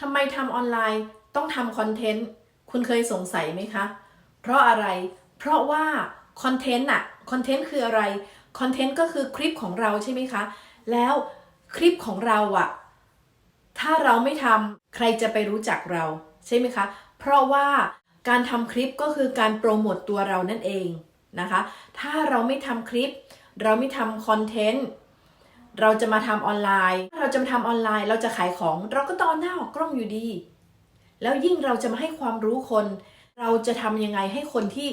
ทำไมทำออนไลน์ต้องทำคอนเทนต์ คุณเคยสงสัยไหมคะ เพราะอะไร เพราะว่าคอนเทนต์อะคอนเทนต์คืออะไร คอนเทนต์ก็คือคลิปของเราใช่ไหมคะ แล้วคลิปของเราอะถ้าเราไม่ทำใครจะไปรู้จักเราใช่ไหมคะ เพราะว่าการทำคลิปก็คือการโปรโมตตัวเรานั่นเองนะคะ ถ้าเราไม่ทำคลิป เราไม่ทำคอนเทนต์ เราจะมาทำออนไลน์ถ้าเราจะมาทำออนไลน์ เราจะขายของ เราก็ต้องเอาหน้าออกกล้องอยู่ดี แล้วยิ่งเราจะมาให้ความรู้คน เราจะทำยังไงให้คนที่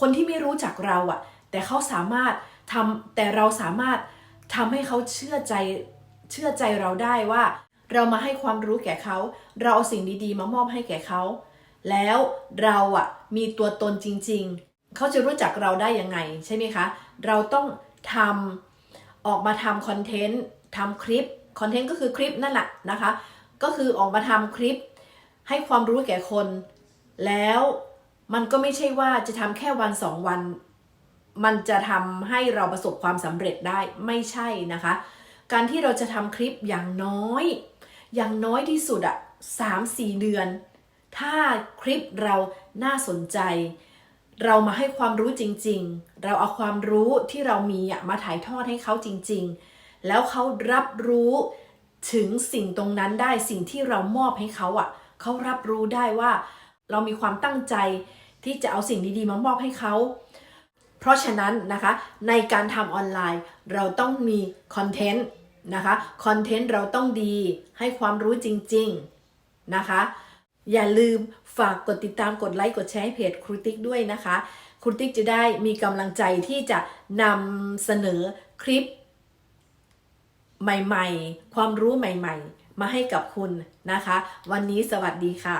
คนที่ไม่รู้จักเราอะแต่เขาสามารถทำแต่เราสามารถทำให้เขาเชื่อใจเชื่อใจเราได้ว่า เรามาให้ความรู้แก่เขา เราเอาสิ่งดีๆ มามอบให้แก่เขา แล้วเราอะมีตัวตนจริง ๆ เขาจะรู้จักเราได้ยังไงใช่ไหมคะ เราต้องทำ ออกมาทำคอนเทนต์ทำคลิปคอนเทนต์ก็คือคลิปนั่นแหละนะคะ ก็คือออกมาทำคลิป ให้ความรู้แก่คน แล้วมันก็ไม่ใช่ว่าจะทำแค่วันสองวัน มันจะทำให้เราประสบความสำเร็จได้ไม่ใช่นะคะ การที่เราจะทำคลิปอย่างน้อย อย่างน้อยที่สุดอะสามสี่เดือน ถ้าคลิปเราน่าสนใจ เรามาให้ความรู้จริง ๆ เราเอาความรู้ที่เรามีมาถ่ายทอดให้เขาจริง ๆ แล้วเขารับรู้ถึงสิ่งตรงนั้นได้สิ่งที่เรามอบให้เขาอะเขารับรู้ได้ว่า เรามีความตั้งใจที่จะเอาสิ่งดีๆมามอบให้เขา เพราะฉะนั้นนะคะในการทำออนไลน์เราต้องมีคอนเทนต์นะคะคอนเทนต์เราต้องดีให้ความรู้จริง ๆ นะคะ อย่าลืมฝากกดติดตามกดไลค์กดแชร์ให้เพจครูติ๊กด้วยนะคะ ครูติ๊กจะได้มีกำลังใจที่จะนำเสนอคลิป ใหม่ๆ ความรู้ใหม่ ๆ มาให้กับคุณนะคะ วันนี้สวัสดีค่ะ